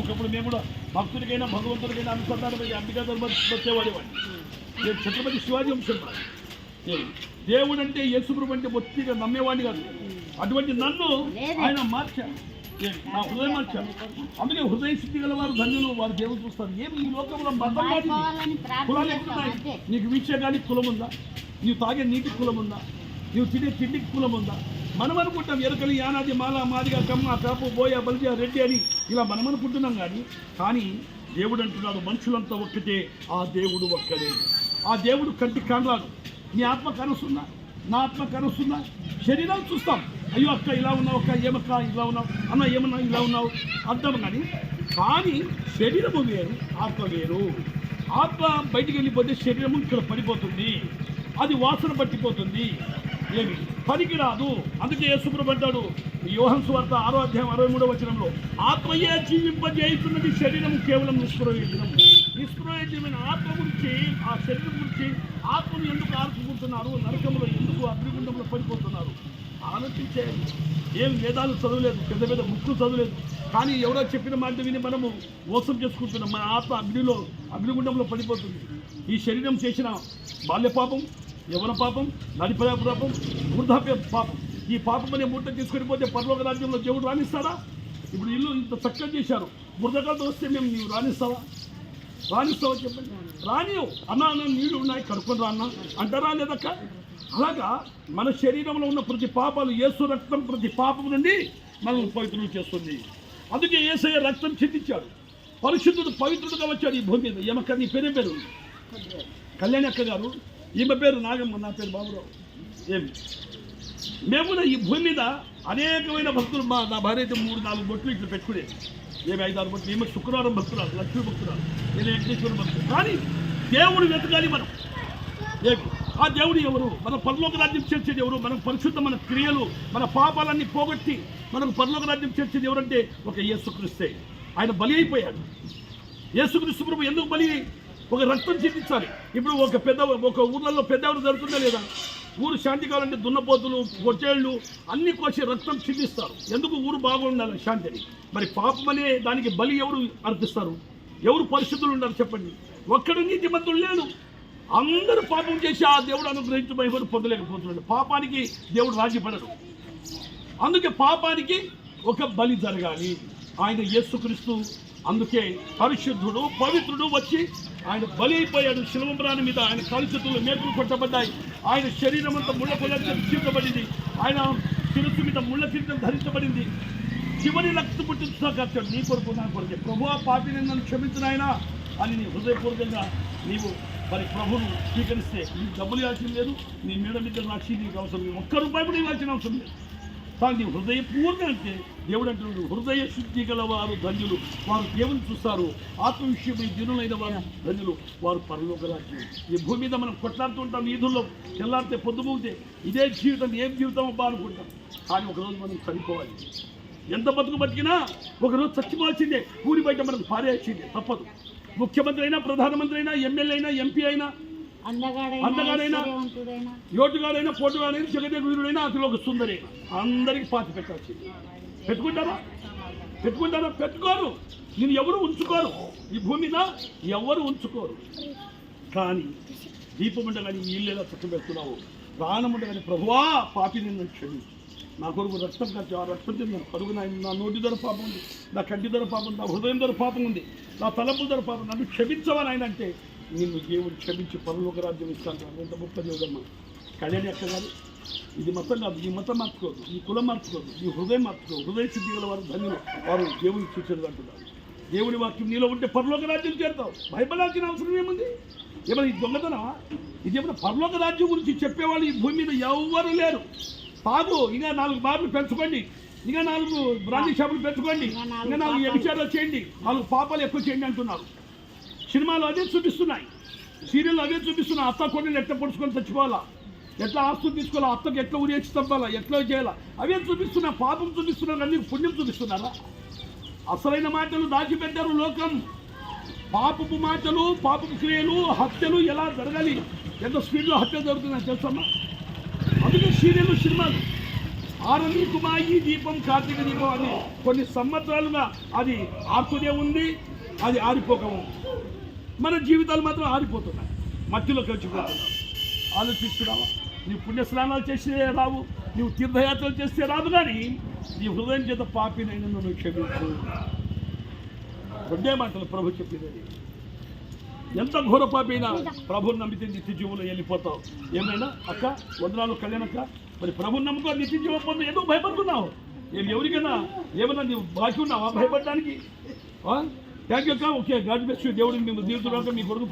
ఒకప్పుడు మేము కూడా భక్తుడికైనా భగవంతుడికైనా అనుసంధానమైన అంబికా వచ్చేవాడేవాడిని నేను ఛత్రపతి శివాజీ వంశం దేవుడు అంటే యేసుప్రభు అంటే బొత్తిగా నమ్మేవాడిని కాదు. అటువంటి నన్ను ఆయన మార్చారు ఏ, నా హృదయం మార్చారు అందుకే హృదయ శుద్ధి గల వారు ధన్యులు వారు దేవుడు చూస్తారు. ఏం ఈ లోకంలో మతం. కులాలు ఎక్కుతున్నాయి నీకు వీక్షగానికి కులం ఉందా నీవు తాగే నీటికి కులం ఉందా నీవు తినే తిండికి కులం ఉందా మనం అనుకుంటాం ఎరకలి యానాది మాల మాదిగా కమ్మ కాపు బోయ బలిజ రెడ్డి అని ఇలా మనం అనుకుంటున్నాం కానీ కానీ దేవుడు అంటున్నాడు మనుషులంతా ఒక్కటే ఆ దేవుడు ఒక్కడే. ఆ దేవుడు కంటి కానరాడు నీ ఆత్మ కనస్తుందా నా ఆత్మ కనస్తుందా శరీరం చూస్తాం. అయ్యో అక్క ఇలా ఉన్నావు అక్క ఏమక్క ఇలా ఉన్నావు అన్న ఏమన్నా ఇలా ఉన్నావు అర్థం కానీ కానీ శరీరము వేరు ఆత్మ వేరు. ఆత్మ బయటికి వెళ్ళిపోతే శరీరము ఇక్కడ పడిపోతుంది. అది వాసన పట్టిపోతుంది. ఏమి? పనికి రాదు అందుకే యేసుప్రభు యోహన్ సువార్త ఆరో అధ్యాయం అరవై మూడో వచనంలో ఆత్మయే జీవింపజేస్తున్నది శరీరం కేవలం నిష్ప్రయోజనం నిష్ప్రయోజనమైన ఆత్మ గురించి ఆ శరీరం గురించి ఆత్మను ఎందుకు ఆర్చుకుంటున్నారు నరకంలో ఎందుకు అగ్నిగుండంలో పడిపోతున్నారు? ఆలోచించే ఏం వేదాలు చదవలేదు పెద్ద పెద్ద ముక్కులు చదవలేదు. కానీ ఎవరో చెప్పిన మాట విని మనము మోసం చేసుకుంటున్నాం. మన ఆత్మ అగ్నిలో అగ్నిగుండంలో పడిపోతుంది. ఈ శరీరం చేసిన బాల్య పాపం యవన పాపం? నడిపద పాపం వృద్ధాప్య పాపం. ఈ పాపం అనే మూట తీసుకొని పోతే పరలోక రాజ్యంలో దేవుడు రాణిస్తాడా? ఇప్పుడు ఇల్లు ఇంత చక్కగా చేశారు. బురదకాలతో వస్తే మేము నీవు రాణిస్తావా? రాణిస్తావా చెప్పండి. రానియవు అన్న అన్న నీళ్ళు ఉన్నాయి కడుక్కొని రా అన్న. అంటారా లేదక్క? అలాగా మన శరీరంలో ఉన్న ప్రతి పాపాలు యేసు రక్తం ప్రతి పాపం నుండి మనల్ని పవిత్రులు చేస్తుంది. అందుకే ఏసయ్య రక్తం చిందించాడు. పరిశుద్ధుడు పవిత్రుడుగా వచ్చాడు ఈ భూమి మీద. ఏమక్క నీ పేరే పేరు? కళ్యాణి అక్క గారు. ఈమె పేరు నాగమ్మ నా పేరు బాబురావు. ఏమి? మేము కూడా ఈ భూమి మీద అనేకమైన భక్తులు మా నా భార్య అయితే మూడు నాలుగు బొట్లు ఇట్లా పెట్టుకునేది ఏమి ఐదు ఆరు బొట్లు? ఈమె శుక్రవారం భక్తురాలు లక్ష్మీ భక్తురాలు. నేను వెంకటేశ్వర భక్తులు కానీ దేవుడు వెతకాలి మనం. ఏమి? ఆ దేవుడు ఎవరు? మన పరలోక రాజ్యం చేర్చేది ఎవరు? మన పరిశుద్ధ మన క్రియలు మన పాపాలన్నీ పోగొట్టి మనకు పరలోక రాజ్యం చేర్చేది ఎవరంటే ఒక యేసుక్రీస్తే. ఆయన బలి అయిపోయాడు. యేసుక్రీస్తు ప్రభు ఎందుకు బలి ఒక రక్తం చిందించాలి. ఇప్పుడు ఒక పెద్ద ఒక ఊర్లలో పెద్ద జరుగుతుందా లేదా? ఊరు శాంతి కావాలంటే దున్నపోతులు పొట్టేళ్ళు అన్ని కోసి రక్తం చిందిస్తారు. ఎందుకు ఊరు బాగుండాలి శాంతిని? మరి పాపం అనే దానికి బలి ఎవరు అర్పిస్తారు? ఎవరు పరిశుద్ధులు ఉండాలి చెప్పండి. ఒక్కడు నీతిమంతుడు లేడు. అందరూ పాపం చేసి ఆ దేవుడు అనుగ్రహించబై ఎవరు పొందలేకపోతున్నాడు. పాపానికి దేవుడు రాజీపడడు. అందుకే పాపానికి ఒక బలి జరగాలి. ఆయన యేసుక్రీస్తు అందుకే పరిశుద్ధుడు పవిత్రుడు వచ్చి ఆయన బలి అయిపోయాడు శిలవంబరాని మీద ఆయన కాలుచెతులు మేకులు కొట్టబడ్డాయి. ఆయన శరీరం అంతా ముళ్ళ పొలంతో చీల్చబడింది ఆయన శిరస్సు మీద ముళ్ళ కిరీటం ధరించబడింది. చివరి రక్త పుట్టించాడు నీ కొరకు నా కొరకు. ప్రభు పాపిని నన్ను క్షమించిన ఆయన అని నీ హృదయపూర్వకంగా నీవు మరి ప్రభువును స్వీకరిస్తే నీకు డబ్బులు ఇవ్వాల్సింది లేదు. నీ మీద మీద రాసి నీకు అవసరం లేదు. ఒక్క రూపాయి కూడా ఇవ్వాల్సిన అవసరం లేదు. కానీ హృదయపూర్ణ అంటే దేవుడు అంటున్నాడు. హృదయ శుద్ధి గల వారు ధన్యులు. వారు దేవుని చూస్తారు. ఆత్మ విషయమై దినులైన వారు ధన్యులు. వారు పరలోక రాజ్యం. ఈ భూమి మీద మనం కొట్లాడుతూ ఉంటాం వీధుల్లో తెల్లారితే పొద్దుమూగితే ఇదే జీవితం ఏం జీవితం అబ్బా అనుకుంటాం. కానీ ఒకరోజు మనం చనిపోవాలి. ఎంత బతుకు బతికినా ఒకరోజు చచ్చిపోవాల్సిందే. ఊరి బయట మనకు పారేయాల్సిందే. తప్పదు. ముఖ్యమంత్రి అయినా ప్రధానమంత్రి అయినా ఎమ్మెల్యే అయినా ఎంపీ అయినా అందగాడైనా, యోటుగాడైనా పోటుగాడైనా జగదేవ వీరుడైనా అతను ఒక సుందరైనా అందరికి పాతి పెట్టాల్సింది పెట్టుకుంటారా? పెట్టుకుంటారా? పెట్టుకోరు. నేను ఎవరు ఉంచుకోరు. ఈ భూమి మీద ఎవరు ఉంచుకోరు. కానీ దీపం ఉండగానే ఇల్లు ఎలా చుట్టబెడుతున్నావు ప్రాణం ఉండగానే ప్రభువా పాపి నిన్ను క్షమించు. నా కొరకు రక్తం ఖర్చు ఆ రక్తం తిన్నాను కరుగు నా నా నోటి ధర పాపం ఉంది. నా కంటి ధర పాపం ఉంది. నా హృదయం ధర పాపం ఉంది. నా తలపుల ధర పాపం నన్ను క్షమించవని ఆయన అంటే నిన్ను దేవుడు క్షమించి పరలోక రాజ్యం ఇస్తాను. ఎంత గొప్ప దేవుడమ్మా. కళ్యాణి అక్క గారు ఇది మతం కాదు. ఈ మతం మార్చుకోదు. ఈ కులం మార్చుకోదు. ఈ హృదయం మార్చుకోదు. హృదయ శుద్ధి గల వారు ధన్యులు. వారు దేవుని చూసేది అంటున్నారు. దేవుని వాక్యం నీలో ఉంటే పరలోక రాజ్యం చేరుతావు. భయపడాల్సిన అవసరం ఏముంది? ఏమైనా ఈ దొంగతనమా? ఇది ఏమైనా పరలోక రాజ్యం గురించి చెప్పేవాళ్ళు ఈ భూమి మీద ఎవరు లేరు. తాగు. ఇంకా నాలుగు బార్లు పెంచుకోండి. ఇంకా నాలుగు బ్రాండీ షాపులు పెంచుకోండి. ఇంకా నాలుగు వ్యభిచారాలు చేయండి. నాలుగు పాపాలు ఎక్కువ చేయండి అంటున్నారు. సినిమాలు అదే చూపిస్తున్నాయి. సీరియల్ అదే చూపిస్తున్నాయి. అత్త కొన్ని ఎట్లా పొడుచుకొని చచ్చిపోవాలా? ఎట్లా ఆస్తులు తీసుకోవాలా? అత్తకు ఎట్లా ఉరేసి తప్పాలా ఎట్లా చేయాలా? అవే చూపిస్తున్నా పాపం చూపిస్తున్నారు అన్ని పుణ్యం చూపిస్తున్నారా? అసలైన మాటలు దాచిపెట్టారు లోకం. పాపపు మాటలు పాపపు క్రియలు హత్యలు ఎలా జరగాలి? ఎంత స్పీడ్లో హత్య జరుగుతుందని తెలుసమ్మా అందుకే సీరియల్ సినిమాలు. ఆరణి కుమాయి దీపం కార్తీక దీపం అని కొన్ని సంవత్సరాలుగా అది ఆర్తునే ఉంది అది ఆరిపోకము మన జీవితాలు మాత్రం ఆరిపోతున్నాయి. మధ్యలోకి వచ్చిపోతున్నాం ఆలోచిస్తున్నావా? నీవు పుణ్యస్నానాలు చేస్తే రావు నీవు తీర్థయాత్రలు చేస్తే రాదు కానీ నీ హృదయం చేత పాపినైనా నువ్వు క్షమించు. రెండే మాటలు ప్రభు చెప్పినది. ఎంత ఘోర పాపైనా ప్రభుని నమ్మితే నిత్య జీవులు వెళ్ళిపోతావు. ఏమైనా? అక్క వందనాలు కళ్యాణక్క. మరి ప్రభుని నమ్ముకో నిత్య జీవం పొందు. ఎందుకు భయపడుతున్నావు? ఏం ఎవరికైనా ఏమైనా నీవు బాకీ ఉన్నావా భయపడడానికి? Thank you okay God best దేవుడిని మేము దీవుతున్నాక మీ కొడుకు